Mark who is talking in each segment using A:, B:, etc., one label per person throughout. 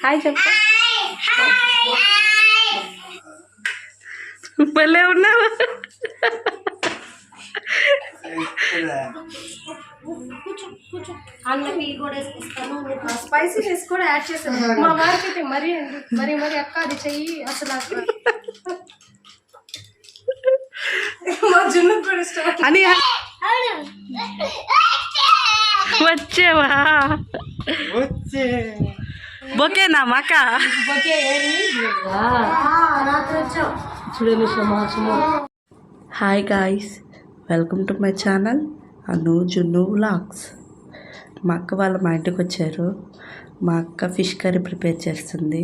A: Hi చెప్పు భలే ఉన్నావు.
B: అన్నకి కూడా యాడ్ చేశాను మా వారికి అయితే మరీ అండి మరి మరి అక్క అది చెయ్యి అసలు మా జున్ను కూడా ఇష్టం.
A: అని వచ్చేవా బొకేనా మాక. Hi guys welcome to my channel Anu Junnu vlogs మా అక్క వాళ్ళు మా ఇంటికి వచ్చారు మా అక్క ఫిష్ కర్రీ ప్రిపేర్ చేస్తుంది.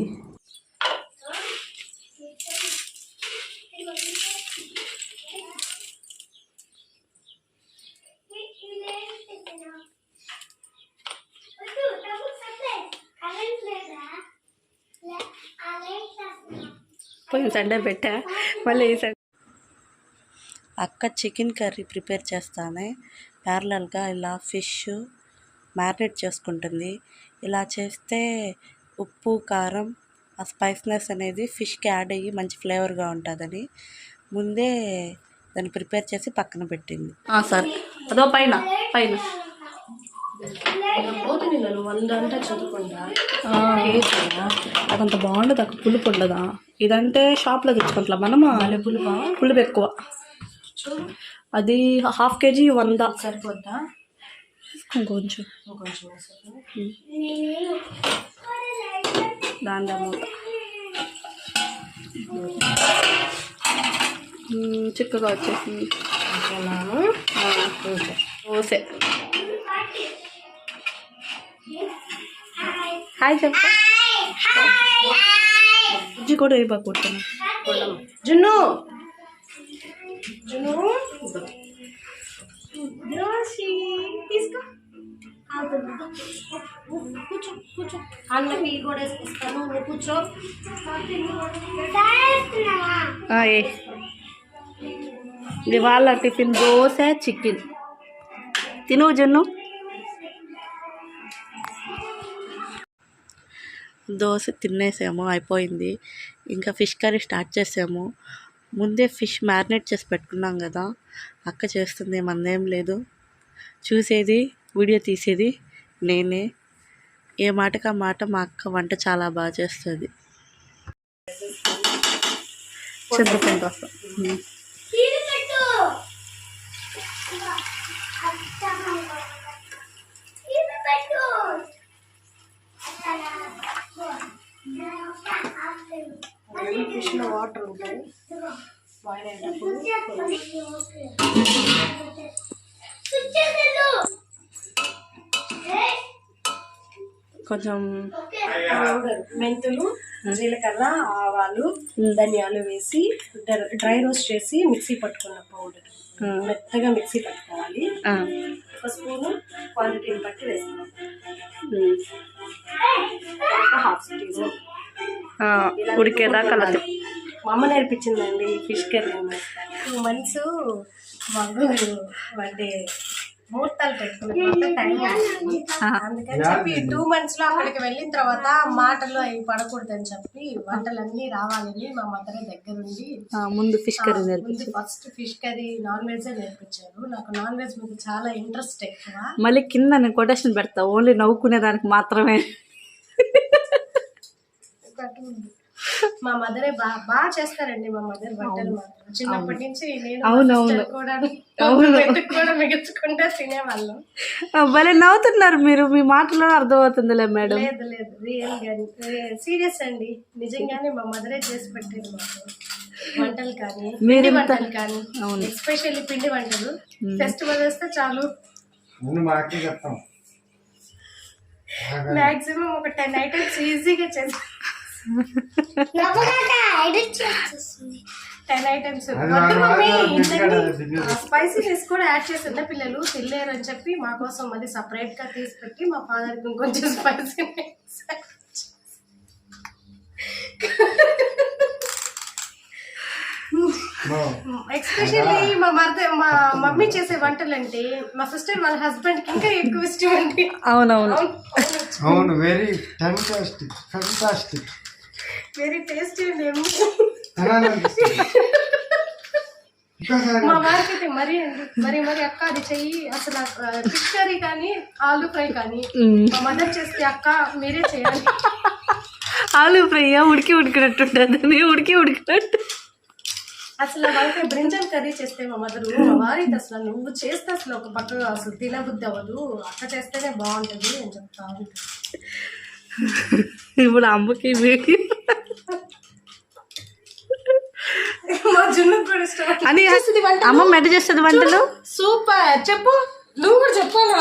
A: పోయిన సండే పెట్టా. మళ్ళీ ఈ సండే అక్క చికెన్ కర్రీ ప్రిపేర్ చేస్తానే. ప్యారలల్గా ఇలా ఫిష్ మ్యారినేట్ చేసుకుంటుంది. ఇలా చేస్తే ఉప్పు కారం ఆ స్పైస్నెస్ అనేది ఫిష్కి యాడ్ అయ్యి మంచి ఫ్లేవర్గా ఉంటుందని ముందే దాన్ని ప్రిపేర్ చేసి పక్కన పెట్టింది. సరే. అదో పైన పైన
B: పోతుంది నేను వంద అంటే చదువుకుంటా
A: అదంత బాగుండదు అక్క పులుపు ఉండదా? ఇదంటే షాప్లో తెచ్చుకుంటాం మనము?
B: పులుపా?
A: పులుపు ఎక్కువ. అది హాఫ్ కేజీ వంద.
B: సరిపోద్దా?
A: ఇంకొంచెం దాని మూత చిక్కగా వచ్చేసింది. ఓసే. హాయ్ చెప్పు బుజ్జి కూడా వేయబాకుంటున్నా
B: జున్ను జున్ను దోషి తీసుకో కూర్చో కూర్చో అన్నకి కూడా వేసుకొస్తాను నువ్వు కూర్చో
A: ఆ, ఏ ఇది వాళ్ళ టిఫిన్ దోశ చికెన్ తిను జున్ను దోశ తినేసాము అయిపోయింది. ఇంకా ఫిష్ కర్రీ స్టార్ట్ చేసాము. ముందే ఫిష్ మ్యారినేట్ చేసి పెట్టుకున్నాం కదా అక్క చేస్తుంది మందేం లేదు. చూసేది వీడియో తీసేది నేనే. ఏ మాటకు ఆ మాట మా అక్క వంట చాలా బాగా చేస్తుంది. చింతపండు
B: ఫిష్లో వాటర్ ఉంటాయి. బాయిల్ అయినప్పుడు
A: కొంచెం
B: మెంతులు జీలకర్ర ఆవాలు ధనియాలు వేసి డ్ర- రోస్ట్ చేసి మిక్సీ పట్టుకున్న పౌడర్. మెత్తగా మిక్సీ పట్టుకోవాలి. ఒక స్పూను క్వాంటిటీని బట్టి వేసుకోవాలి. Half spoon.
A: ఉడికేదాకా
B: మా అమ్మ నేర్పించిందండి ఫిష్ కర్రీ టూ మంత్స్ మాకు అంటే ముహూర్తాలు పెట్టుకున్న. టైం వచ్చింది.
A: ఆ,
B: అందుకని చెప్పి టూ మంత్స్లో అక్కడికి వెళ్ళిన తర్వాత మాటలు అవి పడకూడదని చెప్పి వంటలన్నీ రావాలని మా మదర్ దగ్గరుండి
A: ఆ, ముందు ఫిష్ కర్రీ నేర్పి
B: ముందు first fish curry non veg నేర్పించారు. నాకు నాన్ వెజ్ మీద చాలా ఇంట్రెస్ట్ ఎక్కువ.
A: మళ్ళీ కింద నేను కొటేషన్ పెడతా ఓన్లీ నవ్వుకునే దానికి మాత్రమే.
B: మా మదరే బాగా బాగా చేస్తారండి మా మదర్ వంటలు మాత్రం. చిన్నప్పటి నుంచి నేను కూడా కూడా మిగించుకుంటే తినేవాళ్ళం.
A: భలే నవ్వుతున్నారు మీరు. మీ మాటలో అర్థమవుతుందిలే మేడం.
B: లేదు లేదు. రియల్ గాని సీరియస్ అండి. నిజంగానే మా మదరే చేసి పెట్టేది వంటలు కానీ
A: మీరు
B: పిండి వంటలు కానీ
A: అవును.
B: ఎస్పెషల్లీ పిండి వంటలు. ఫెస్టివల్ వస్తే చాలు. మాక్సిమం ఒక టెన్ ఐటమ్స్ ఈజీగా చేసి టెన్ ఐటమ్స్. స్పైసీనెస్ కూడా యాడ్ చేసిందా పిల్లలు? తినలేరు అని చెప్పి మా కోసం అది సపరేట్గా తీసి పెట్టి మా ఫాదర్కి కొంచెం స్పైసీనెస్ ఎక్స్పెషల్లీ మా మదర్ మా మమ్మీ చేసే వంటలు అంటే మా సిస్టర్ వాళ్ళ హస్బెండ్కి ఇంకా ఎక్కువ ఇష్టం అండి.
A: అవునవును.
C: అవును very fantastic fantastic.
B: Very tasty
C: ఇంకోసారి
B: మా వారికి అయితే మరీ అండి మరి మరి అక్క అది చెయ్యి. అసలు ఫిష్ కర్రీ కానీ ఆలు ఫ్రై కానీ మా మదర్ చేస్తే అక్క మీరే చేయాలి.
A: ఆలు ఫ్రై ఉడికి ఉడికినట్టుంటుంది. ఉడికి ఉడికినట్టు.
B: అసలు వాళ్ళకి బ్రింజల్ కర్రీ చేస్తే మా మదర్ మా వారి అసలు నువ్వు చేస్తే అసలు ఒక పక్క అసలు తినబుద్ధి అవ్వదు. అక్క చేస్తేనే బాగుంటది అని చెప్తా.
A: ఇప్పుడు అమ్మకి అని అమ్మ మెట చేస్తుంది వంటలు?
B: సూపర్. చెప్పు. నువ్వు కూడా చెప్పాలా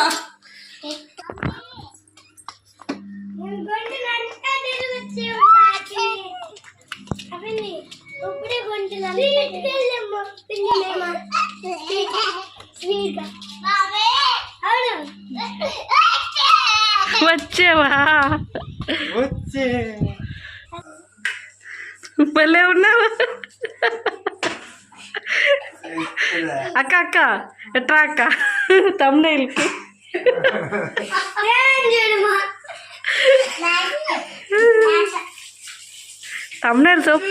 A: వచ్చేవా?
C: వచ్చే.
A: భలే ఉన్నావు? అక్క అక్క ఎట్రా అక్క? తమ్నైల్కి తమ్నైల్ సోప్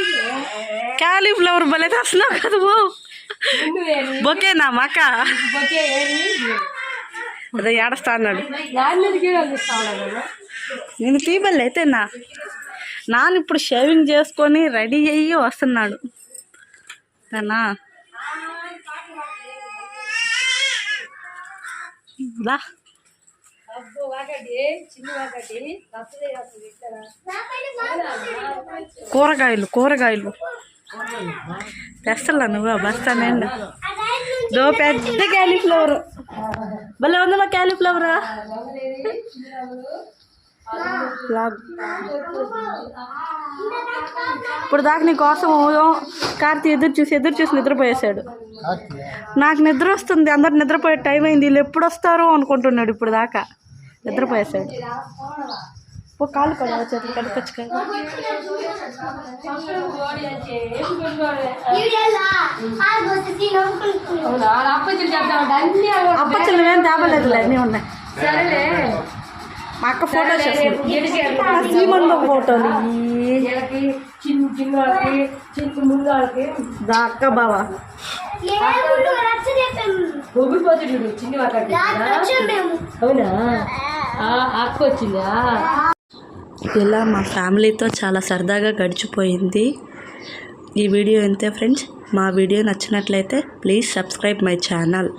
A: క్యాలీఫ్లవర్ భలే తెస్తున్నావు కదా బో బొకేనా మాక? అదే ఏడస్తా అన్నాడు. నేను తీబల్లి అయితే నా నాన్న ఇప్పుడు షేవింగ్ చేసుకొని రెడీ అయ్యి వస్తున్నాడు. నానా రా కూరగాయలు కూరగాయలు. తెస్తలా నువ్వు బస్తానండి. దో పెద్ద క్యాలీఫ్లవర్ భలే ఉంది మా క్యాలీఫ్లవరా. ఇప్పుడు దాకా నీ కోసం కార్తీ ఎదురు చూసి ఎదురు చూసి నిద్రపోయేశాడు. నాకు నిద్ర వస్తుంది అందరు నిద్రపోయే టైం అయింది వీళ్ళు ఎప్పుడు వస్తారు అనుకుంటున్నాడు ఇప్పుడు దాకా. నిద్రపోయేశాడు. ఓ కాలు కదా చేతులు కడుకొచ్చు కదా అప్పచ్చలు నువ్వేం తేవలేదులే అన్నీ ఉన్నాయి
B: సరేలే
A: మా అక్క ఫోటో చేస్తుంది సీమంలో ఫోటోలు ఈ.
B: వీళ్ళకి చిన్న చిన్న వాళ్ళకి చిన్న ముందు వాళ్ళకి
A: దా అక్క బావా
B: ఒగిపోతుంది చూడు చిన్ని వాళ్ళకి అవునా ఆ, అక్క వచ్చిందా
A: ఇలా మా ఫ్యామిలీతో చాలా సరదాగా గడిచిపోయింది. ఈ వీడియో ఇంతే ఫ్రెండ్స్. మా వీడియో నచ్చినట్లయితే ప్లీజ్ సబ్స్క్రైబ్ మై ఛానల్.